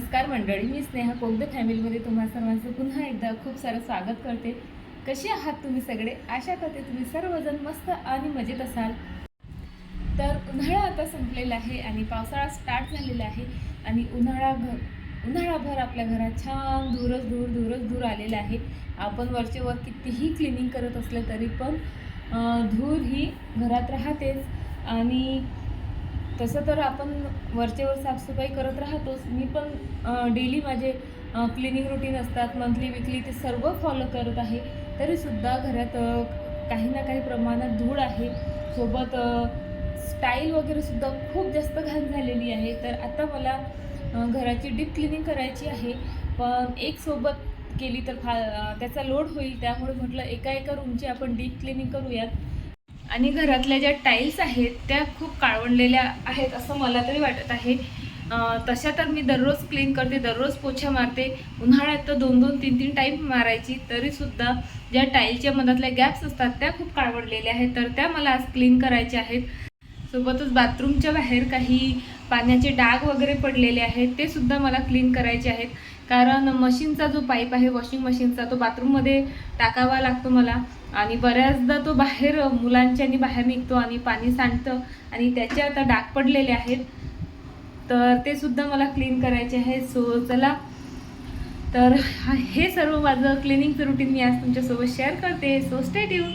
नमस्कार मंडळी मी स्नेहा कोगदे फॅमिलीमध्ये तुम्हा सर्वांचं पुन्हा एकदा खूप सारं स्वागत करते. कसे आहात तुम्ही सगळे? आशा करते तुम्ही सर्वजण मस्त आणि मजेत असाल. तर उन्हाळा आता संपलेला आहे आणि पावसाळा स्टार्ट झालेला आहे आणि उन्हाळा घर उन्हाळाभर आपल्या घरात छान दूरच दूर दूरच दूर आलेला आहे. आपण वरचे वर कितीही क्लिनिंग करत असलं तरी पण धूर ही घरात राहतेच आणि तसं तर आपण वरचेवर साफसफाई करत राहतोच. मी पण डेली माझे क्लिनिंग रुटीन असतात मंथली विकली ते सर्व फॉलो करत आहे. तरीसुद्धा घरात काही ना काही प्रमाणात धूळ आहे. सोबत स्टाईल वगैरेसुद्धा खूप जास्त घाण झालेली आहे. तर आता मला घराची डीप क्लिनिंग करायची आहे. पण एक सोबत केली तर फा त्याचा लोड होईल. त्यामुळे म्हटलं एका एका रूमची आपण डीप क्लिनिंग करूयात. आणि घरातल्या ज्या टाईल्स आहेत त्या खूप काळवंडलेल्या आहेत असं मला तरी वाटत आहे. तशा तर मी दररोज क्लीन करते दररोज पोछा मारते. उन्हाळ्यात तर दोन दोन तीन तीन टाईम मारायची तरीसुद्धा ज्या टाईलच्या मधातल्या गॅप्स असतात त्या खूप काळवडलेल्या आहेत तर त्या मला आज क्लीन करायच्या आहेत. सोबतच बाथरूमच्या बाहेर काही पाण्याचे डाग वगैरे पडलेले आहेत ते सुद्धा मला क्लीन करायचे आहेत. कारण मशीनचा जो पाईप आहे वॉशिंग मशीनचा तो बाथरूममध्ये टाकावा लागतो मला. आणि बऱ्याचदा तो बाहेर मुलांच्यानी बाहेर निघतो आणि पाणी सांडतं आणि त्याचे आता डाग पडलेले आहेत. तर ते सुद्धा मला क्लीन करायचे आहे. सो चला. तर हे सर्व माझं क्लिनिंगचं रुटीन मी आज तुमच्यासोबत शेअर करते. सो स्टे ट्यून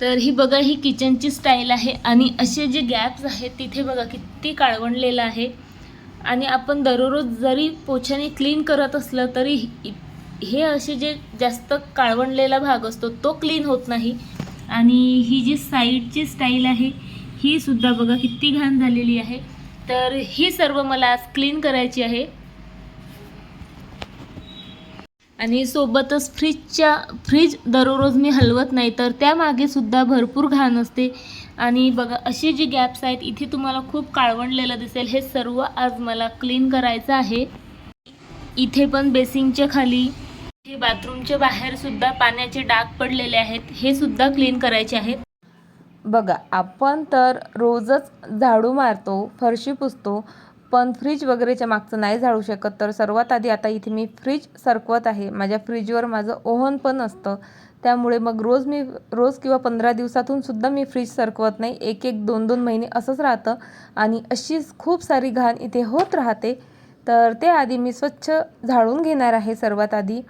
तर ही बघा ही किचनची स्टाईल आहे आणि असे जे गॅप्स आहेत तिथे बघा किती काळवणलेलं आहे. आणि आपण दररोज जरी पोछ्याने क्लीन करत असलं तरी हे असे जे जास्त काळवंडलेला भाग असतो तो क्लीन होत नाही. आणि ही जी साईडची स्टाईल आहे ही सुद्धा बघा किती घाण झालेली आहे. तर ही सर्व मला आज क्लीन करायची आहे. आणि सोबतच फ्रीजच्या फ्रीज दररोज मी हलवत नाही तर त्यामागे सुद्धा भरपूर घाण असते. आणि बघा अशी जी गॅप्स आहेत इथे तुम्हाला खूप काळवंडलेलं दिसेल. हे सर्व आज मला क्लीन करायचं आहे. इथे पण बेसिंगच्या खाली हे बाथरूमच्या बाहेर सुद्धा पाण्याचे डाग पडलेले आहेत हे सुद्धा क्लीन करायचे आहेत. बघा आपण तर रोजच झाडू मारतो फरशी पुसतो पण फ्रीज वगैरेच्या मागचं नाही झाडू शकत. तर सर्वात आधी आता इथे मी फ्रीज सरकवत आहे. माझ्या फ्रीजवर माझं ओव्हन पण असतं. त्यामुळे मग रोज मी रोज किंवा पंधरा दिवसातून सुद्धा मी फ्रीज सरकवत नाही. एक एक दोन दोन महिने असंच राहतं. आणि अशीच खूप सारी घाण इथे होत राहते. तर ते आधी मी स्वच्छ झाडून घेणार आहे सर्वात आधी.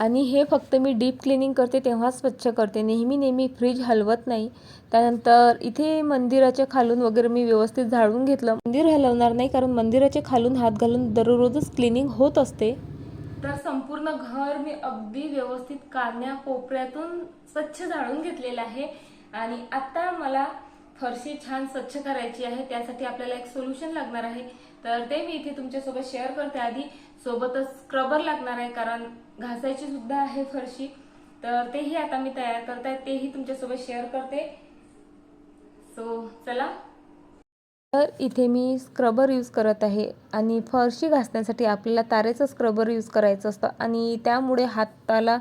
आणि हे फक्त मी डीप क्लिनिंग करते तेव्हा स्वच्छ करते. नेहमी नेहमी फ्रीज हलवत नाही. त्यानंतर इथे मंदिराच्या खालून वगैरे मी व्यवस्थित झाडून घेतलं. मंदिर हलवणार नाही कारण मंदिराच्या खालून हात घालून दररोजच क्लिनिंग होत असते. तर संपूर्ण घर मी अगदी व्यवस्थित कान्या कोपऱ्यातून स्वच्छ झाडून घेतलेलं आहे. आणि आता मला फरशी छान स्वच्छ करायची आहे. त्यासाठी आपल्याला एक सोल्युशन लागणार आहे. तर ते मी इथे तुमच्यासोबत शेअर करते आधी. सोबतच स्क्रबर लागणार आहे कारण घासायची सुद्धा आहे फरशी. तर तेही आता मी तयार करत आहे तेही तुमच्यासोबत शेअर करते. सो चला. तर इथे मी स्क्रबर यूज करत आहे आणि फरशी घासण्यासाठी आपल्याला तारेचं स्क्रबर यूज करायचं असतं आणि त्यामुळे हाताला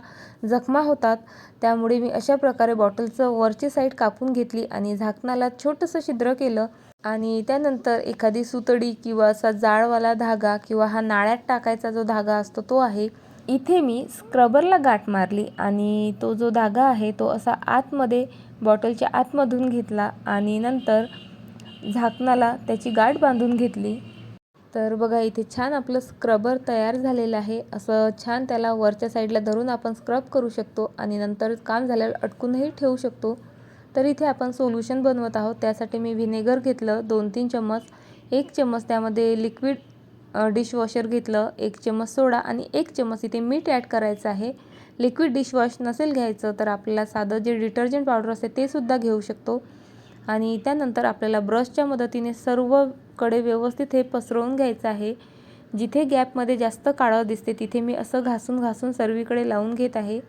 जखमा होतात. त्यामुळे मी अशा प्रकारे बॉटलचं वरची साईड कापून घेतली आणि झाकणाला छोटंसं छिद्र केलं. आणि त्यानंतर एखादी सुतडी किंवा असा जाळवाला धागा किंवा हा नाळ्यात टाकायचा जो धागा असतो तो आहे. इथे मी स्क्रबरला गाठ मारली आणि तो जो धागा आहे तो असा आतमध्ये बॉटलच्या आतमधून घेतला आणि नंतर झाकणाला त्याची गाठ बांधून घेतली. तर बघा इथे छान आपलं स्क्रबर तयार झालेलं आहे. असं छान त्याला वरच्या साईडला धरून आपण स्क्रब करू शकतो आणि नंतर काम झाल्यावर अटकूनही ठेवू शकतो. तर इथे आपण सोल्युशन बनवत आहोत. त्यासाठी मी व्हिनेगर घेतलं दोन तीन चम्मच. एक चम्मच त्यामध्ये लिक्विड डिशवॉशर घेतलं एक चम्मच सोडा आणि एक चम्मच इथे मीठ ॲड करायचं आहे. लिक्विड डिशवॉश नसेल घ्यायचं तर आपल्याला साधं जे डिटर्जंट पावडर असते ते सुद्धा घेऊ शकतो. आणि त्यानंतर आपल्याला ब्रशच्या मदतीने सर्वकडे व्यवस्थित हे पसरवून घ्यायचं आहे. जिथे गॅपमध्ये जास्त काळं दिसते तिथे मी असं घासून घासून सर्वीकडे लावून घेत आहे.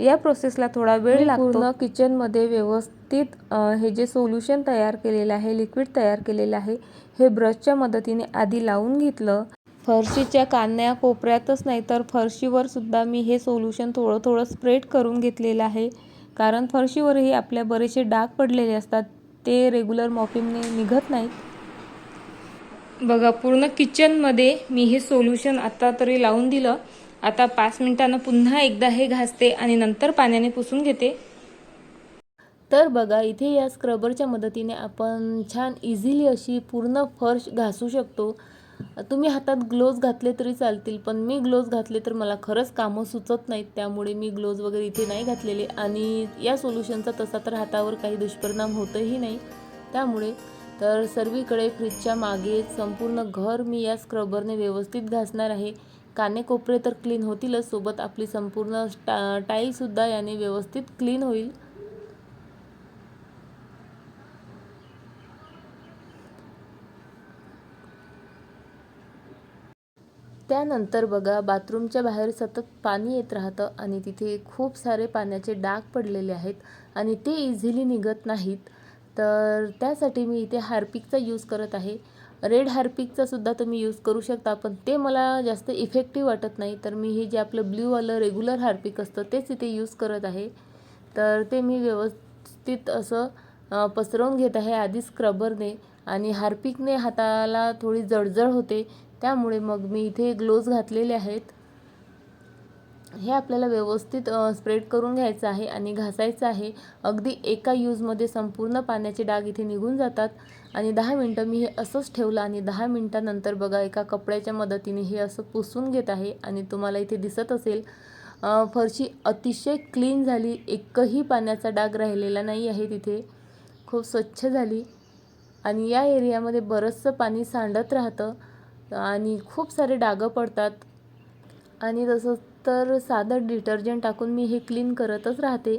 या प्रोसेसला थोडा वेळ लागतो. पूर्ण किचनमध्ये व्यवस्थित हे जे सोल्युशन तयार केलेलं आहे लिक्विड तयार केलेलं आहे हे ब्रशच्या मदतीने आधी लावून घेतलं. फरशीच्या कान्या कोपऱ्यातच नाही तर फरशीवर सुद्धा मी हे सोल्युशन थोडं थोडं स्प्रेड करून घेतलेलं आहे. कारण फरशीवरही आपल्या बरेचसे डाग पडलेले असतात. ते रेग्युलर मॉपिंगने निघत नाहीत. बघा पूर्ण किचनमध्ये मी हे सोल्युशन आता तरी लावून दिलं. आता पाच मिनिटांनं पुन्हा एकदा हे घासते आणि नंतर पाण्याने पुसून घेते. तर बघा इथे या स्क्रबरच्या मदतीने आपण छान इझिली अशी पूर्ण फर्श घासू शकतो. तुम्ही हातात ग्लोव्ज घातले तरी चालतील पण मी ग्लोव्ज घातले तर मला खरंच कामं सुचत नाहीत. त्यामुळे मी ग्लोव्ज वगैरे इथे नाही घातलेले. आणि या सोल्युशनचा तसा तर हातावर काही दुष्परिणाम होतही नाही. त्यामुळे तर सर्वीकडे फ्रीजच्या मागे संपूर्ण घर मी या स्क्रबरने व्यवस्थित घासणार आहे. कानेकोपरे तर क्लीन होतीलच सोबत आपली संपूर्ण टा टाईलसुद्धा याने व्यवस्थित क्लीन होईल. त्यानंतर बघा बाथरूमच्या बाहेर सतत पाणी येत राहतं आणि तिथे खूप सारे पाण्याचे डाग पडलेले आहेत आणि ते इझिली निघत नाहीत. तर त्यासाठी मी इथे हार्पिकचा यूज करत आहे. रेड हार्पिकचा सुद्धा तुम्ही यूज करू शकता पण ते मला जास्त इफेक्टिव्ह वाटत नाही. तर मी हे जे आपलं ब्ल्यूवालं रेग्युलर हार्पिक असतं तेच इथे यूज करत आहे. तर ते मी व्यवस्थित असं पसरवून घेत आहे आधी स्क्रबरने आणि हार्पिकने हाताला थोडी जळजळ होते त्यामुळे मग मी इथे ग्लोव्ज घातलेले आहेत. हे आपल्याला व्यवस्थित स्प्रेड करून घ्यायचं आहे आणि घासायचं आहे. अगदी एका यूजमध्ये संपूर्ण पाण्याचे डाग इथे निघून जातात. आणि दहा मिनटं मी हे असंच ठेवलं आणि दहा मिनटानंतर बघा एका कपड्याच्या मदतीने हे असं पुसून घेत आहे आणि तुम्हाला इथे दिसत असेल फरशी अतिशय क्लीन झाली. एकही पाण्याचा डाग राहिलेला नाही आहे तिथे. खूप स्वच्छ झाली. आणि या एरियामध्ये बरंचसं पाणी सांडत राहतं आणि खूप सारे डागं पडतात. आणि तसं तर साधं डिटर्जंट टाकून मी हे क्लीन करतच राहते.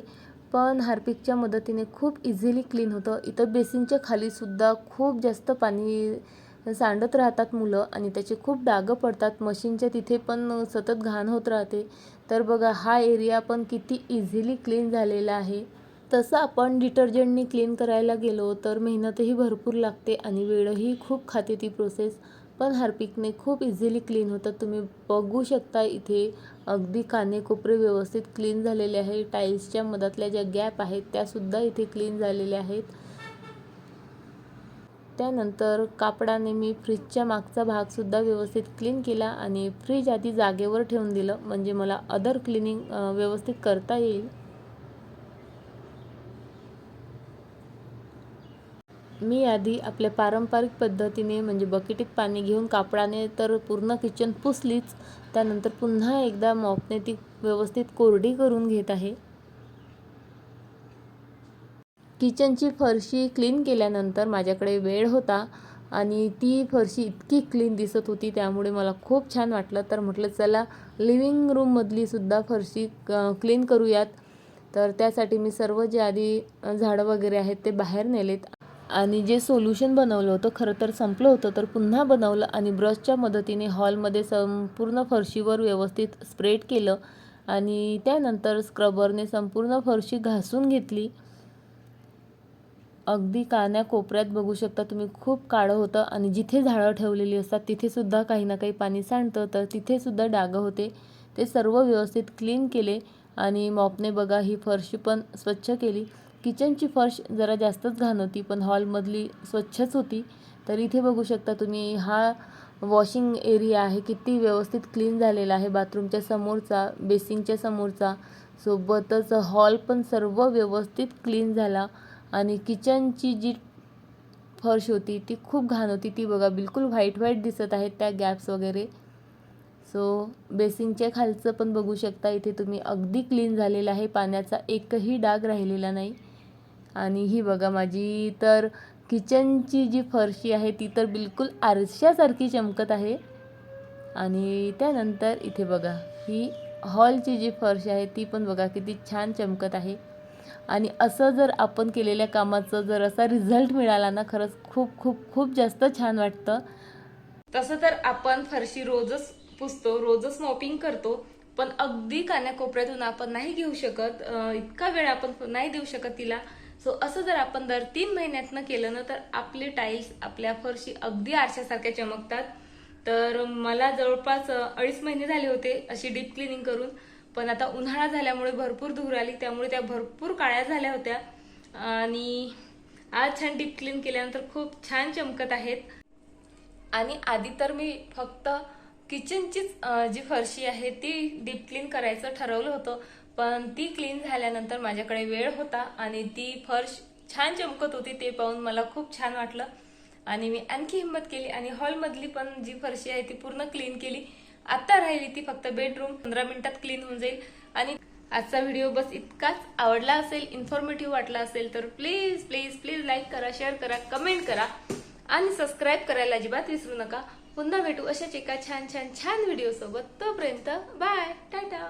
पण हार्पिकच्या मदतीने खूप इझिली क्लीन होतं. इथं बेसिनच्या खालीसुद्धा खूप जास्त पाणी सांडत राहतात मुलं आणि त्याचे खूप डागं पडतात. मशीनच्या तिथे पण सतत घाण होत राहते. तर बघा हा एरिया पण किती इझिली क्लीन झालेला आहे. तसं आपण डिटर्जंटनी क्लीन करायला गेलो तर मेहनतही भरपूर लागते आणि वेळही खूप खाते ती प्रोसेस पण हार्पिकने खूप इझिली क्लीन होतं. तुम्ही बघू शकता इथे अगदी कानेकोपरे व्यवस्थित क्लीन झालेले आहे. टाईल्सच्या मधातल्या ज्या गॅप आहेत त्यासुद्धा इथे क्लीन झालेल्या आहेत. त्यानंतर कापडाने मी फ्रीजच्या मागचा भागसुद्धा व्यवस्थित क्लीन केला आणि फ्रीज आधी जागेवर ठेवून दिलं. म्हणजे मला अदर क्लिनिंग व्यवस्थित करता येईल. मी आधी आपल्या पारंपरिक पद्धतीने म्हणजे बकेटीत पाणी घेऊन कापडाने तर पूर्ण किचन पुसलीच त्यानंतर पुन्हा एकदा मॉपने ती व्यवस्थित कोरडी करून घेत आहे. किचनची फरशी क्लीन केल्यानंतर माझ्याकडे वेळ होता आणि ती फरशी इतकी क्लीन दिसत होती त्यामुळे मला खूप छान वाटलं. तर म्हटलं चला लिव्हिंग रूममधली सुद्धा फरशी क्लीन करूयात. तर त्यासाठी मी सर्व जे आधी झाडं वगैरे आहेत ते बाहेर नेलेत. आणि जे सोल्युशन बनवलं होतं खरं तर संपलं होतं तर पुन्हा बनवलं आणि ब्रशच्या मदतीने हॉलमध्ये संपूर्ण फरशीवर व्यवस्थित स्प्रेड केलं आणि त्यानंतर स्क्रबरने संपूर्ण फरशी घासून घेतली. अगदी कान्या कोपऱ्यात बघू शकता तुम्ही खूप काळं होतं आणि जिथे झाडं ठेवलेली असतात तिथेसुद्धा काही ना काही पाणी सांडतं तर तिथेसुद्धा डागं होते. ते सर्व व्यवस्थित क्लीन केले आणि मॉपने बघा ही फरशी पण स्वच्छ केली. किचनची फर्श जरा जास्तच घाण होती पण हॉलमधली स्वच्छच होती. तर इथे बघू शकता तुम्ही हा वॉशिंग एरिया आहे. किती व्यवस्थित क्लीन झालेला आहे बाथरूमच्या समोरचा बेसिंगच्या समोरचा. सोबतच हॉल पण सर्व व्यवस्थित क्लीन झाला आणि किचनची जी फर्श होती ती खूप घाण होती. ती बघा बिलकुल व्हाईट व्हाईट दिसत आहेत त्या गॅप्स वगैरे. सो बेसिनच्या खालचं पण बघू शकता इथे तुम्ही अगदी क्लीन झालेलं आहे. पाण्याचा एकही डाग राहिलेला नाही. आणि ही बघा माझी तर किचनची जी फरशी आहे ती तर बिलकुल आरशासारखी चमकत आहे. आणि त्यानंतर इथे बघा ही हॉलची जी फरशी आहे ती पण बघा किती छान चमकत आहे. आणि असं जर आपण केलेल्या कामाचं जर असा रिझल्ट मिळाला ना खरंच खूप खूप खूप जास्त छान वाटतं. तसं तर आपण फरशी रोजच पुसतो रोजच मॉपिंग करतो पण अगदी कान्याकोपऱ्यातून आपण नाही घेऊ शकत इतका वेळ आपण नाही देऊ शकत तिला. सो असं जर आपण दर तीन महिन्यातनं केलं ना तर आपले टाईल्स आपल्या फरशी अगदी आरशासारख्या चमकतात. तर मला जवळपास अडीच महिने झाले होते अशी डीप क्लिनिंग करून. पण आता उन्हाळा झाल्यामुळे भरपूर धूर आली त्यामुळे त्या भरपूर काळ्या झाल्या होत्या. आणि आज छान डीप क्लीन केल्यानंतर खूप छान चमकत आहेत. आणि आधी तर मी फक्त किचनचीच जी फरशी आहे ती डीप क्लीन करायचं ठरवलं होतं. पण ती क्लीन झाल्यानंतर माझ्याकडे वेळ होता आणि ती फर्श छान चमकत होती ते पाहून मला खूप छान वाटलं. आणि मी आणखी हिंमत केली आणि हॉलमधली पण जी फरशी आहे ती पूर्ण क्लीन केली. आत्ता राहिली ती फक्त बेडरूम पंधरा मिनिटात क्लीन होऊन जाईल. आणि आजचा व्हिडिओ बस इतकाच. आवडला असेल इन्फॉर्मेटिव्ह वाटला असेल तर प्लीज प्लीज प्लीज लाईक करा शेअर करा कमेंट करा. आणि सबस्क्राईब करायला अजिबात विसरू नका. पुन्हा भेटू अशाच एका छान छान छान व्हिडिओ सोबत. तोपर्यंत बाय टाटा